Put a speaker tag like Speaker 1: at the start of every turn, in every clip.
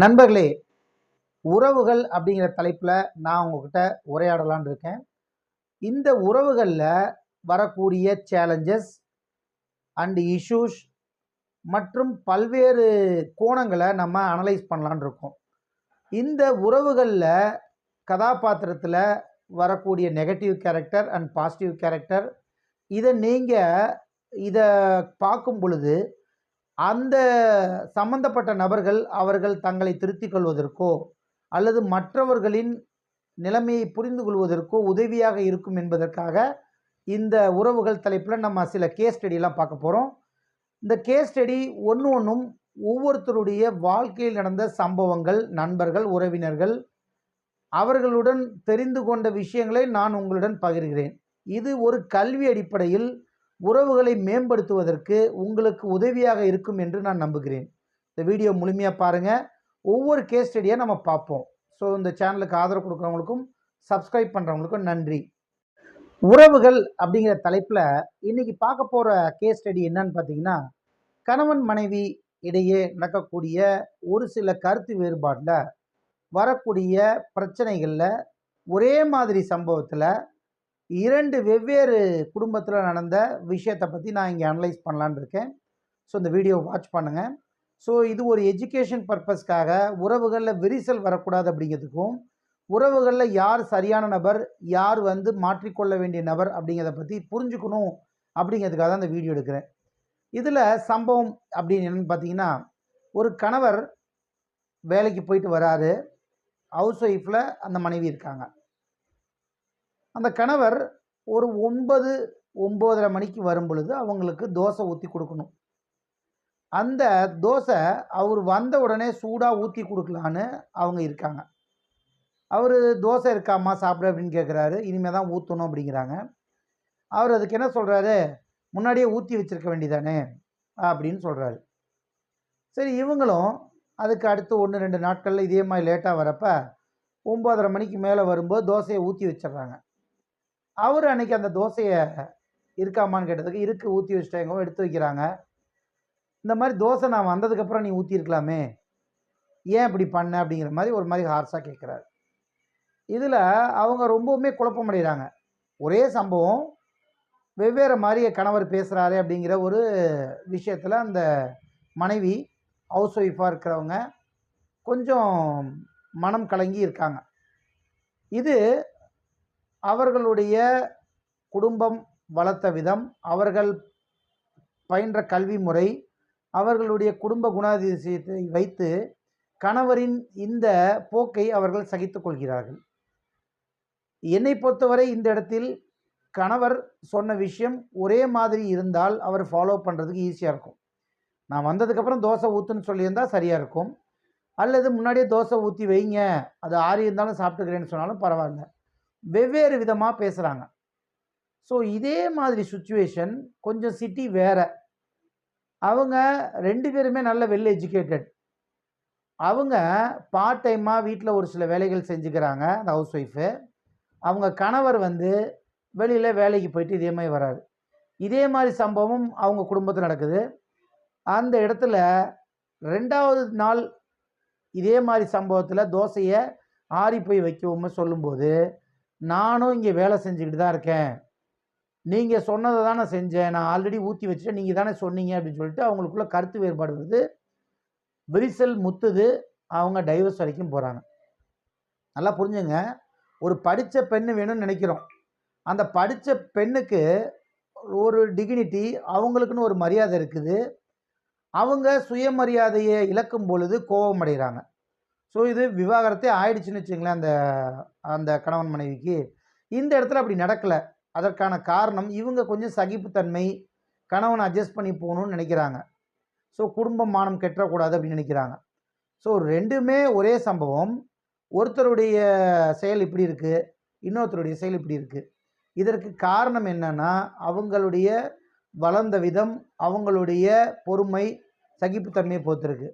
Speaker 1: நண்பர்களே உறவுகள் அப்படிங்கிற தலைப்பில் நான் உங்ககிட்ட உரையாடலான்னு இருக்கேன். இந்த உறவுகளில் வரக்கூடிய சேலஞ்சஸ் அண்ட் இஷ்யூஸ் மற்றும் பல்வேறு கோணங்களை நம்ம அனலைஸ் பண்ணலான்னு இருக்கோம். இந்த உறவுகளில் கதாபாத்திரத்தில் வரக்கூடிய negative character and positive character இதை நீங்கள் இதை பார்க்கும் பொழுது அந்த சம்பந்தப்பட்ட நபர்கள் அவர்கள் தங்களை திருத்திக் கொள்வதற்கோ அல்லது மற்றவர்களின் நிலைமையை புரிந்து கொள்வதற்கோ உதவியாக இருக்கும் என்பதற்காக இந்த உறவுகள் தலைப்பில் நம்ம சில கேஸ் ஸ்டடியெலாம் பார்க்க போகிறோம் இந்த கேஸ் ஸ்டடி ஒன்று ஒன்றும் ஒவ்வொருத்தருடைய வாழ்க்கையில் நடந்த சம்பவங்கள் நண்பர்கள் உறவினர்கள் அவர்களுடன் தெரிந்து கொண்ட விஷயங்களை நான் உங்களுடன் பகிர்கிறேன். இது ஒரு கல்வி அடிப்படையில் உறவுகளை மேம்படுத்துவதற்கு உங்களுக்கு உதவியாக இருக்கும் என்று நான் நம்புகிறேன். இந்த வீடியோ முழுமையாக பாருங்கள் ஒவ்வொரு கேஸ் ஸ்டடியாக நம்ம பார்ப்போம். ஸோ இந்த சேனலுக்கு ஆதரவு கொடுக்குறவங்களுக்கும் சப்ஸ்கிரைப் பண்ணுறவங்களுக்கும் நன்றி. உறவுகள் அப்படிங்கிற தலைப்பில் இன்றைக்கி பார்க்க போகிற கேஸ் ஸ்டடி என்னன்னு பார்த்தீங்கன்னா கணவன் மனைவி இடையே நடக்கக்கூடிய ஒரு சில கருத்து வேறுபாட்டில் வரக்கூடிய பிரச்சனைகளில் ஒரே மாதிரி சம்பவத்தில் இரண்டு வெவ்வேறு குடும்பத்தில் நடந்த விஷயத்தை பற்றி நான் இங்கே அனலைஸ் பண்ணலான்னு இருக்கேன். ஸோ இந்த வீடியோ வாட்ச் பண்ணுங்கள் ஸோ இது ஒரு எஜுகேஷன் பர்பஸ்க்காக உறவுகளில் விரிசல் வரக்கூடாது அப்படிங்கிறதுக்கும் உறவுகளில் யார் சரியான நபர் யார் வந்து மாற்றிக்கொள்ள வேண்டிய நபர் அப்படிங்கிறத பற்றி புரிஞ்சுக்கணும் அப்படிங்கிறதுக்காக தான் இந்த வீடியோ எடுக்கிறேன். இதில் சம்பவம் அப்படின்னு என்னென்னு பார்த்தீங்கன்னா ஒரு கணவர் வேலைக்கு போயிட்டு வராரு. ஹவுஸ் ஒய்ஃபில் அந்த மனைவி இருக்காங்க. அந்த கணவர் ஒரு ஒன்பது ஒம்போதரை மணிக்கு வரும் பொழுது அவங்களுக்கு தோசை ஊற்றி கொடுக்கணும். அந்த தோசை அவர் வந்த உடனே சூடாக ஊற்றி கொடுக்கலான்னு அவங்க இருக்காங்க. அவர் தோசை இருக்காம்மா சாப்பிட அப்படின்னு கேட்குறாரு இனிமேல் தான் ஊற்றணும் அப்படிங்கிறாங்க. அவர் அதுக்கு என்ன சொல்கிறாரு முன்னாடியே ஊற்றி வச்சுருக்க வேண்டிதானே அப்படின்னு சொல்கிறாரு சரி இவங்களும் அதுக்கு அடுத்து ஒன்று ரெண்டு நாட்களில் இதே மாதிரி லேட்டாக வரப்போ ஒம்பதரை மணிக்கு மேலே வரும்போது தோசையை ஊற்றி வச்சிடுறாங்க. அவர் அன்னைக்கு அந்த தோசையை இருக்காமான்னு கேட்டதுக்கு இருக்கு ஊற்றி வச்சிட்டாங்க எடுத்து வைக்கிறாங்க. இந்த மாதிரி தோசை நான் வந்ததுக்கப்புறம் நீ ஊற்றிருக்கலாமே ஏன் இப்படி பண்ண? அப்படிங்கிற மாதிரி ஒரு மாதிரி ஹார்ஸாக கேட்குறாரு இதில் அவங்க ரொம்பவுமே குழப்பமடைகிறாங்க ஒரே சம்பவம் வெவ்வேறு மாதிரி கணவர் பேசுகிறாரு அப்படிங்கிற ஒரு விஷயத்தில் அந்த மனைவி ஹவுஸ் ஒய்ஃபாக இருக்கிறவங்க கொஞ்சம் மனம் கலங்கி இருக்காங்க. இது அவர்களுடைய குடும்பம் வளர்த்த விதம் அவர்கள் பயின்ற கல்வி முறை அவர்களுடைய குடும்ப குணாதிசயத்தை வைத்து கணவரின் இந்த போக்கை அவர்கள் சகித்து கொள்கிறார்கள். என்னை பொறுத்தவரை இந்த இடத்தில் கணவர் சொன்ன விஷயம் ஒரே மாதிரி இருந்தால் அவர் ஃபாலோ பண்ணுறதுக்கு ஈஸியாக இருக்கும். நான் வந்ததுக்கப்புறம் தோசை ஊற்றுன்னு சொல்லியிருந்தால் சரியாக இருக்கும். அல்லது முன்னாடியே தோசை ஊற்றி வைங்க அது ஆறி இருந்தாலும் சாப்பிட்டுக்கிறேன்னு சொன்னாலும் பரவாயில்ல. வெவ்வேறு விதமாக பேசுகிறாங்க ஸோ இதே மாதிரி சுச்சுவேஷன் கொஞ்சம் சிட்டி வேறு. அவங்க ரெண்டு பேருமே நல்ல வெல் எஜுகேட்டட் அவங்க பார்ட் டைமாக வீட்டில் ஒரு சில வேலைகள் செஞ்சுக்கிறாங்க அந்த ஹவுஸ் ஒய்ஃபு அவங்க கணவர் வந்து வெளியில் வேலைக்கு போயிட்டு இதே மாதிரி வராரு. இதே மாதிரி சம்பவம் அவங்க குடும்பத்தில் நடக்குது. அந்த இடத்துல ரெண்டாவது நாள் இதே மாதிரி சம்பவத்தில் தோசையை ஆறி போய் வைக்கவும்னு சொல்லும்போது நானும் இங்கே வேலை செஞ்சுக்கிட்டு தான் இருக்கேன். நீங்கள் சொன்னதை தானே செஞ்சேன். நான் ஆல்ரெடி ஊற்றி வச்சுட்டேன். நீங்கள் தானே சொன்னீங்க அப்படின்னு சொல்லிட்டு அவங்களுக்குள்ள கருத்து வேறுபாடு வருது. விரிசல் முத்துது. அவங்க டைவர்ஸ் வரைக்கும் போகிறாங்க நல்லா புரிஞ்சுங்க. ஒரு படித்த பெண்ணு வேணும்னு நினைக்கிறோம். அந்த படித்த பெண்ணுக்கு ஒரு டிகினிட்டி அவங்களுக்குன்னு ஒரு மரியாதை இருக்குது. அவங்க சுயமரியாதையை இழக்கும் பொழுது கோபம் அடைகிறாங்க ஸோ இது விவாகரத்தே ஆயிடுச்சுன்னு வச்சுங்களேன் அந்த அந்த கணவன் மனைவிக்கு. இந்த இடத்துல அப்படி நடக்கலை. அதற்கான காரணம் இவங்க கொஞ்சம் சகிப்புத்தன்மை கணவனை அட்ஜஸ்ட் பண்ணி போகணும்னு நினைக்கிறாங்க. ஸோ குடும்பம் மானம் கெட்டக்கூடாது அப்படின்னு நினைக்கிறாங்க. ஸோ ரெண்டுமே ஒரே சம்பவம். ஒருத்தருடைய செயல் இப்படி இருக்குது இன்னொருத்தருடைய செயல் இப்படி இருக்குது இதற்கு காரணம் என்னன்னா அவங்களுடைய வளர்ந்த விதம் அவங்களுடைய பொறுமை சகிப்புத்தன்மையை பொறுத்திருக்கு.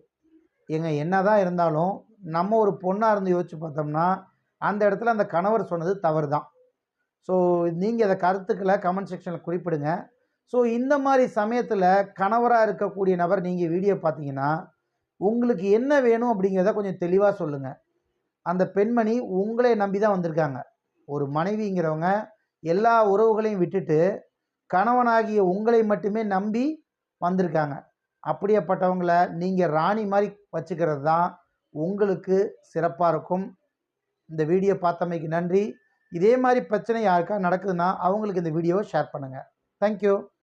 Speaker 1: எங்க என்ன தான் இருந்தாலும் நம்ம ஒரு பொண்ணாக இருந்து யோசிச்சு பார்த்தோம்னா அந்த இடத்துல அந்த கணவர் சொன்னது தவறு தான் ஸோ நீங்கள் அதை கருத்துக்களை கமெண்ட் செக்ஷனில் குறிப்பிடுங்க. ஸோ இந்த மாதிரி சமயத்தில் கணவராக இருக்கக்கூடிய நபர் நீங்கள் வீடியோ பார்த்தீங்கன்னா உங்களுக்கு என்ன வேணும் அப்படிங்கிறத கொஞ்சம் தெளிவாக சொல்லுங்கள் அந்த பெண்மணி உங்களை நம்பி தான் வந்திருக்காங்க. ஒரு மனைவிங்கிறவங்க எல்லா உறவுகளையும் விட்டுட்டு கணவனாகிய உங்களை மட்டுமே நம்பி வந்திருக்காங்க. அப்படியேப்பட்டவங்களை நீங்கள் ராணி மாதிரி வச்சுக்கிறது தான் உங்களுக்கு சிறப்பாக இருக்கும். இந்த வீடியோ பார்த்தமைக்கு நன்றி. இதே மாதிரி பிரச்சனை யாருக்கா நடக்குதுன்னா அவங்களுக்கு இந்த வீடியோவை ஷேர் பண்ணுங்கள் தேங்க்யூ